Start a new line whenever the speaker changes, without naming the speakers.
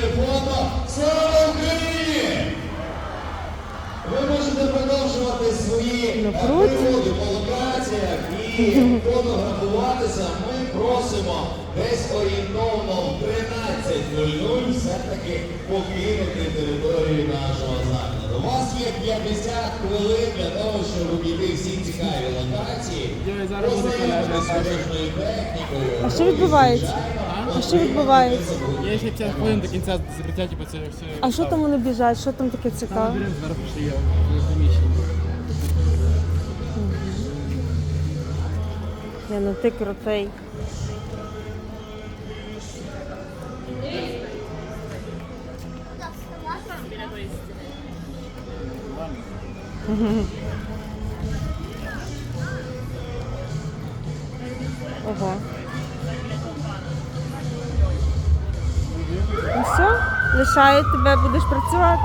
фото. Слава Україні! Ви можете продовжувати свої
Ну,
е, пригоди по локаціях і фотографуватися. Ми просимо десь орієнтовно в 13.00 все-таки покинути територію нашого закладу. У вас є 50 хвилин для того, щоб обійти всі цікаві локації, познайомитися з технікою.
А що відбувається? А що відбувається?
Є ще 50 хвилин до кінця закриття, типу, це все.
А що там вони біжать? Що там таке цікаве?
Беремо зверху ще є в.
Я ну ти крутий. Ого. Лишаю тебе, будеш працювати.